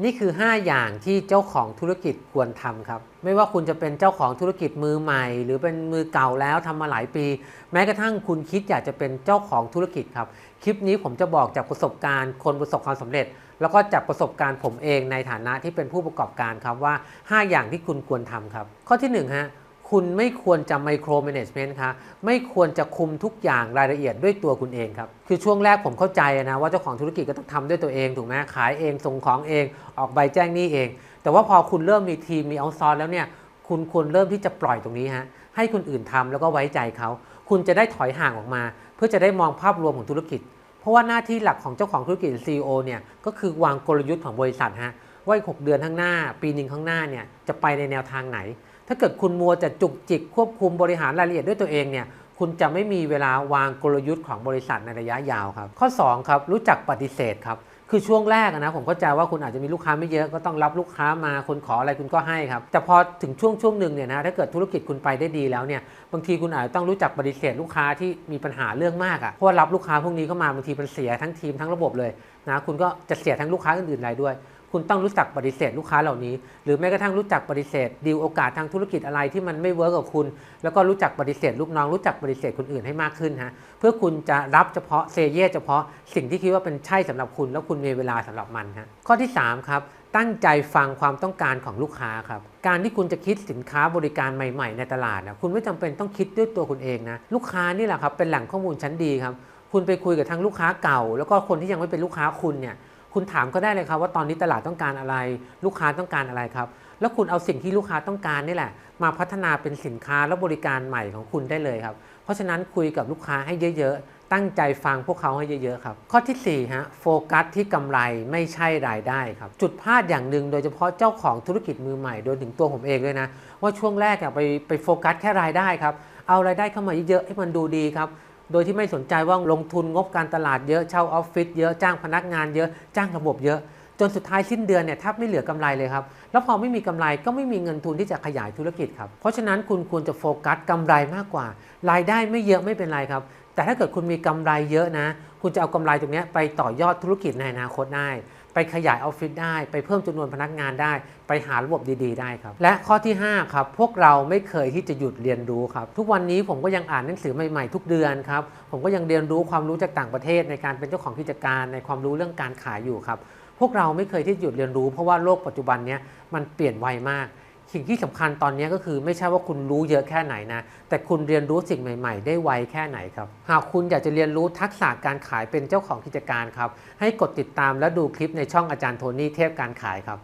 นี่คือ 5 อย่างที่เจ้าของธุรกิจควรทำครับ ไม่ว่าคุณจะเป็นเจ้าของธุรกิจมือใหม่ หรือเป็นมือเก่าแล้วทำมาหลายปี แม้กระทั่งคุณคิดอยากจะเป็นเจ้าของธุรกิจครับ คลิปนี้ผมจะบอกจากประสบการณ์คนประสบความสำเร็จ แล้วก็จากประสบการณ์ผมเองในฐานะที่เป็นผู้ประกอบการครับว่า 5 อย่างที่คุณควรทำครับ ข้อที่1ฮะ คุณไม่ควรจะไมโคร m ม n a g เมนต์ครับไม่ควรจะคุมทุกอย่างรายละเอียดด้วยตัวคุณเองครับ คือช่วงแรกผมเข้าใจนะว่าเจ้าของธุรกิจก็ต้องทำด้วยตัวเองถูกไหมขายเองส่งของเอง ออกใบแจ้งหนี้เอง แต่ว่าพอคุณเริ่มมีทีมมีเอาซอร์แล้วเนี่ยคุณควรเริ่มที่จะปล่อยตรงนี้ฮะให้คนอื่นทำแล้วก็ไว้ใจเขา คุณจะได้ถอยห่างออกมา เพื่อจะได้มองภาพรวมของธุรกิจ เพราะว่าหน้าที่หลักของเจ้าของธุรกิจ CEO เนี่ยก็คือวางกลยุทธ์ของบริษัทฮะว่าอีกหกเดือนข้างหน้า ปีหนึ่งข้างหน้าเนี่ยจะไปในแนวทางไหน ถ้าเกิดคุณมัวจะจุกจิกควบคุมบริหารรายละเอียดด้วยตัวเองเนี่ยคุณจะไม่มีเวลาวางกลยุทธ์ของบริษัทในระยะยาวครับ ข้อ 2 ครับ รู้จักปฏิเสธครับ คือช่วงแรกนะผมเข้าใจว่าคุณอาจจะมีลูกค้าไม่เยอะก็ต้องรับลูกค้ามาคนขออะไรคุณก็ให้ครับ แต่พอถึงช่วงช่วงหนึ่งเนี่ยนะถ้าเกิดธุรกิจคุณไปได้ดีแล้วเนี่ยบางทีคุณอาจจะต้องรู้จักปฏิเสธลูกค้าที่มีปัญหาเรื่องมากอะเพราะว่ารับลูกค้าพวกนี้เข้ามาบางทีมันเสียทั้งทีมทั้งระบบเลยนะคุณก็จะเสียทั้งลูกค้าอื่นๆรายด้วย คุณต้องรู้จักปฏิเสธลูกค้าเหล่านี้ หรือแม้กระทั่งรู้จักปฏิเสธดีลโอกาสทางธุรกิจอะไรที่มันไม่เวิร์กกับคุณ แล้วก็รู้จักปฏิเสธลูกน้องรู้จักปฏิเสธคนอื่นให้มากขึ้นฮะเพื่อคุณจะรับเฉพาะเซเย่เฉพาะสิ่งที่คิดว่าเป็นใช่สำหรับคุณ แล้วคุณมีเวลาสำหรับมันฮะข้อที่ 3 ครับตั้งใจฟังความต้องการของลูกค้าครับ การที่คุณจะคิดสินค้าบริการใหม่ ๆ ในตลาดนะคุณไม่จำเป็นต้องคิดด้วยตัวคุณเองนะลูกค้านี่แหละครับเป็นแหล่งข้อมูลชั้นดีครับ คุณไปคุยกับทั้งลูกค้าเก่า แล้วก็คนที่ยังไม่เป็นลูกค้าคุณเนี่ย คุณถามก็ได้เลยครับว่าตอนนี้ตลาดต้องการอะไร ลูกค้าต้องการอะไรครับ แล้วคุณเอาสิ่งที่ลูกค้าต้องการนี่แหละ มาพัฒนาเป็นสินค้าและบริการใหม่ของคุณได้เลยครับ เพราะฉะนั้นคุยกับลูกค้าให้เยอะๆ ตั้งใจฟังพวกเขาให้เยอะๆครับ ข้อที่4ฮะโฟกัสที่กำไรไม่ใช่รายได้ครับ จุดพลาดอย่างหนึ่งโดยเฉพาะเจ้าของธุรกิจมือใหม่โดยถึงตัวผมเองเลยนะว่าช่วงแรกอะไปไปโฟกัสแค่รายได้ครับเอารายได้เข้ามาเยอะๆให้มันดูดีครับ โดยที่ไม่สนใจว่าลงทุนงบการตลาดเยอะเช่าออฟฟิศเยอะจ้างพนักงานเยอะจ้างระบบเยอะ จนสุดท้ายสิ้นเดือนเนี่ยแทบไม่เหลือกำไรเลยครับ แล้วพอไม่มีกำไรก็ไม่มีเงินทุนที่จะขยายธุรกิจครับเพราะฉะนั้นคุณควรจะโฟกัสกำไรมากกว่า รายได้ไม่เยอะไม่เป็นไรครับ แต่ถ้าเกิดคุณมีกำไรเยอะนะ คุณจะเอากำไรตรงนี้ไปต่อยอดธุรกิจในอนาคตได้ ไปขยายออฟฟิศได้ ไปเพิ่มจำนวนพนักงานได้ ไปหาระบบดีๆ ได้ครับ และข้อที่ 5 ครับ พวกเราไม่เคยที่จะหยุดเรียนรู้ครับ ทุกวันนี้ผมก็ยังอ่านหนังสือใหม่ๆ ทุกเดือนครับ ผมก็ยังเรียนรู้ความรู้จากต่างประเทศในการเป็นเจ้าของกิจการในความรู้เรื่องการขายอยู่ครับ พวกเราไม่เคยที่หยุดเรียนรู้เพราะว่าโลกปัจจุบันนี้มันเปลี่ยนไวมาก สิ่งที่สำคัญตอนนี้ก็คือไม่ใช่ว่าคุณรู้เยอะแค่ไหนนะ แต่คุณเรียนรู้สิ่งใหม่ ๆ ได้ไวแค่ไหนครับ หากคุณอยากจะเรียนรู้ทักษะการขายเป็นเจ้าของกิจการครับ ให้กดติดตามและดูคลิปในช่องอาจารย์โทนี่เทพการขายครับ